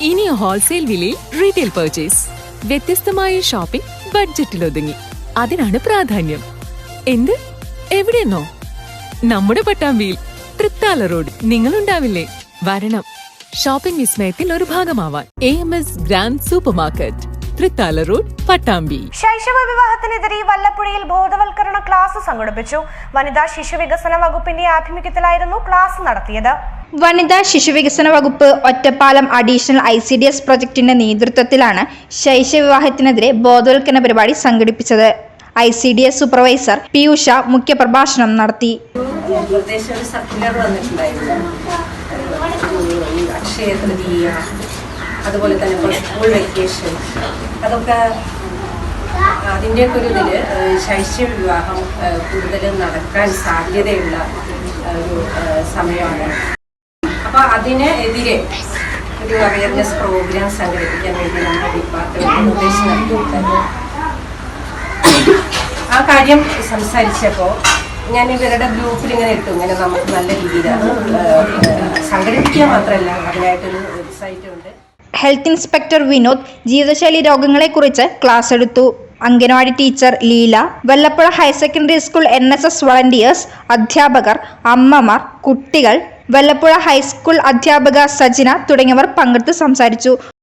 ഇനി ഹോൾസെയിൽ വിലയിൽ retail purchase വ്യത്യസ്തമായ ഷോപ്പിംഗ് ബഡ്ജറ്റിൽ ഒതുങ്ങി. അതിനാണ് പ്രാധാന്യം. എന്ത്? എവിടെയെന്നോ നമ്മുടെ പട്ടാമ്പിയിൽ തൃത്താല റോഡ്. നിങ്ങളുണ്ടാവില്ലേ? വരണം. ഷോപ്പിംഗ് വിസ്മയത്തിൽ ഒരു ഭാഗമാവാൻ. A M S grand supermarket Thrithala road Pattambi. ശൈശവ വിവാഹത്തിനെതിരെ വല്ലപ്പുഴയിൽ ബോധവൽക്കരണ ക്ലാസ് സംഘടിപ്പിച്ചു. വനിതാ ശിശു വികസന വകുപ്പിന്റെ ആഭിമുഖ്യത്തിലായിരുന്നു ക്ലാസ് നടത്തിയത്. വനിതാ ശിശുവികസന വകുപ്പ് Ottapalam additional I C D S പ്രൊജക്ടിന്റെ നേതൃത്വത്തിലാണ് ശൈശവിവാഹത്തിനെതിരെ ബോധവൽക്കരണ പരിപാടി സംഘടിപ്പിച്ചത്. I C D S supervisor Piyusha മുഖ്യപ്രഭാഷണം നടത്തി. അതുപോലെ തന്നെ സ്കൂൾ വെക്കേഷൻ അതൊക്കെ അതിന്റെയൊക്കെ ഒരു ഇതിൽ ശൈശവ വിവാഹം കൂടുതൽ നടക്കാൻ സാധ്യതയുള്ള ഒരു സമയമാണ്. അപ്പോൾ അതിനെതിരെ ഒരു അവയർനെസ് പ്രോഗ്രാം സംഘടിപ്പിക്കാൻ വേണ്ടി നമ്മുടെ ഡിപ്പാർട്ട്മെന്റ് നിർദ്ദേശം നൽകിയിട്ടുണ്ട് ആ കാര്യം സംസാരിച്ചപ്പോൾ ഞാൻ ഇവരുടെ ഗ്രൂപ്പിൽ ഇങ്ങനെ ഇട്ടു. ഇങ്ങനെ നമുക്ക് നല്ല ഏഹ്, സംഘടിപ്പിക്കുക മാത്രമല്ല അതിനായിട്ടൊരു വെബ്സൈറ്റ് ഉണ്ട്. ഹെൽത്ത് ഇൻസ്പെക്ടർ വിനോദ് ജീവിതശൈലി രോഗങ്ങളെക്കുറിച്ച് ക്ലാസ് എടുത്തു. Anganwadi teacher Leela Vallapuzha higher secondary school N S S volunteers അധ്യാപകർ അമ്മമാർ കുട്ടികൾ വല്ലപ്പുഴ ഹൈസ്കൂൾ അധ്യാപക സജിന തുടങ്ങിയവർ പങ്കെടുത്ത് സംസാരിച്ചു.